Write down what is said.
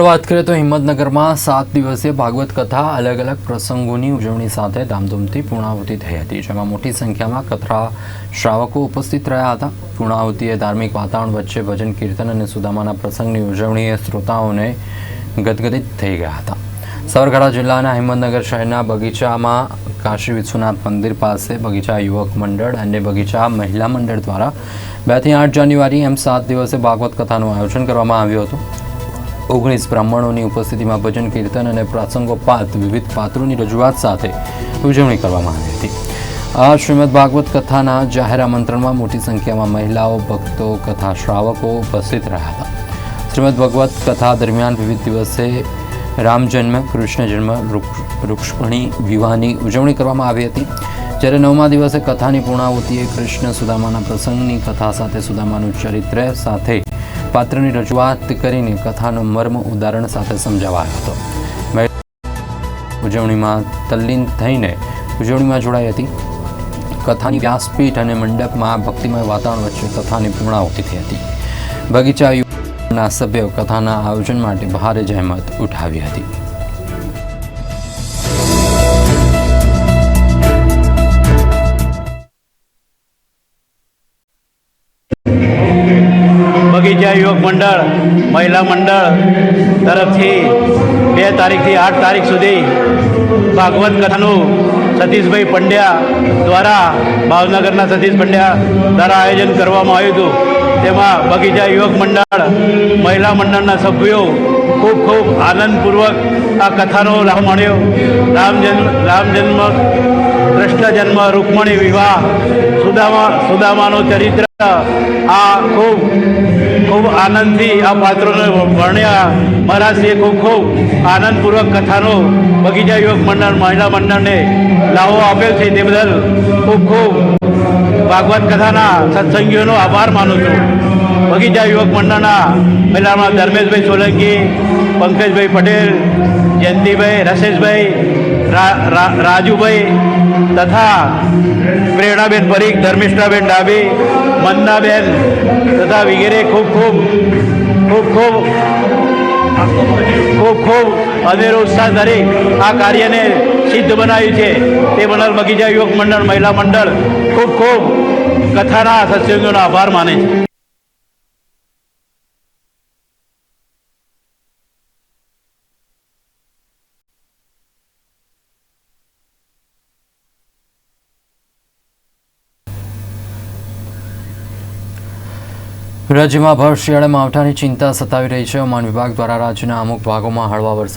વાત કરીએ તો હિંમતનગરમાં સાત દિવસીય ભાગવત કથા અલગ અલગ પ્રસંગોની ઉજવણી સાથે ધામધૂમથી પૂર્ણાહુતિ થઈ હતી, જેમાં મોટી સંખ્યામાં કથા શ્રાવકો ઉપસ્થિત રહ્યા હતા. પૂર્ણાહુતિએ ધાર્મિક વાતાવરણ વચ્ચે ભજન, કીર્તન અને સુદામાના પ્રસંગની ઉજવણીએ શ્રોતાઓને ગદગદિત થઈ ગયા હતા. સાબરકાંઠા જિલ્લાના હિંમતનગર શહેરના બગીચામાં કાશી વિશ્વનાથ મંદિર પાસે બગીચા યુવક મંડળ અને બગીચા મહિલા મંડળ દ્વારા બેથી આઠ જાન્યુઆરી એમ સાત દિવસે ભાગવત કથાનું આયોજન કરવામાં આવ્યું હતું. ઓગણીસ બ્રાહ્મણોની ઉપસ્થિતિમાં ભજન, કીર્તન અને પ્રસંગોપાત વિવિધ પાત્રોની રજૂઆત સાથે ઉજવણી કરવામાં આવી હતી. આ શ્રીમદ ભાગવત કથાના જાહેર આમંત્રણમાં મોટી સંખ્યામાં મહિલાઓ, ભક્તો, કથા શ્રાવકો ઉપસ્થિત રહ્યા હતા. શ્રીમદ ભગવત કથા દરમિયાન વિવિધ દિવસે રામ જન્મ, કૃષ્ણ જન્મ રૂક્ષ્મણી વિવાહની ઉજવણી કરવામાં આવી હતી. જ્યારે નવમા દિવસે કથાની પૂર્ણાહુતિએ કૃષ્ણ સુદામાના પ્રસંગની કથા સાથે સુદામાનું ચરિત્ર સાથે પાત્રની રજૂઆત કરીને કથાનો મર્મ ઉદાહરણ સાથે સમજાવાયો હતો. ઉજવણીમાં તલ્લીન થઈને ઉજવણીમાં જોડાઈ હતી. કથાની વ્યાસપીઠ અને મંડપમાં ભક્તિમય વાતાવરણ વચ્ચે કથાની પૂર્ણાહુતિ થઈ હતી. બગીચા યુવાના સભ્યો કથાના આયોજન માટે ભારે જહેમત ઉઠાવી હતી. બગીચા યુવક મંડળ, મહિલા મંડળ તરફથી બે તારીખથી આઠ તારીખ સુધી ભાગવત કથાનું સતીશભાઈ પંડ્યા દ્વારા ભાવનગરના સતીશ પંડ્યા દ્વારા આયોજન કરવામાં આવ્યું હતું. તેમાં બગીચા યુવક મંડળ, મહિલા મંડળના સભ્યો ખૂબ ખૂબ આનંદપૂર્વક આ કથાનો લાભ મળ્યો રામ જન્મ રામ જન્મ કૃષ્ણ જન્મ રૂકમણી વિવાહ સુદામા સુદામાનું ચરિત્ર. આ ખૂબ ખૂબ આનંદથી આ પાત્રોને વર્ણ્યા. મહારાજશ્રીએ ખૂબ ખૂબ આનંદપૂર્વક કથાનો બગીચા યુવક મંડળ, મહિલા મંડળને લાવો આપેલ છે તે બદલ ખૂબ ખૂબ ભાગવત કથાના સત્સંગીઓનો આભાર માનું છું. બગીચા યુવક મંડળના મહિલામાં ધર્મેશભાઈ સોલંકી, પંકજભાઈ પટેલ, જયંતિભાઈ રસેશભાઈ રાજુભાઈ તથા પ્રેરણાબેન પરીખ, ધર્મિષ્ઠાબેન ડાબી, મંદાબેન તથા વગેરે ખૂબ ખૂબ ખૂબ ખૂબ ખૂબ ખૂબ અનેરો ઉત્સાહ ધરી આ કાર્યને સિદ્ધ બનાવ્યું છે. તે બદલ બગીચા યુવક મંડળ, મહિલા મંડળ ખૂબ ખૂબ કથાના સત્સંગોનો આભાર માને છે. રાજ્યમાં ભર શિયાળે માવઠાની ચિંતા સતાવી રહી છે. હવામાન વિભાગ દ્વારા રાજ્યના અમુક ભાગોમાં હળવા વરસાદ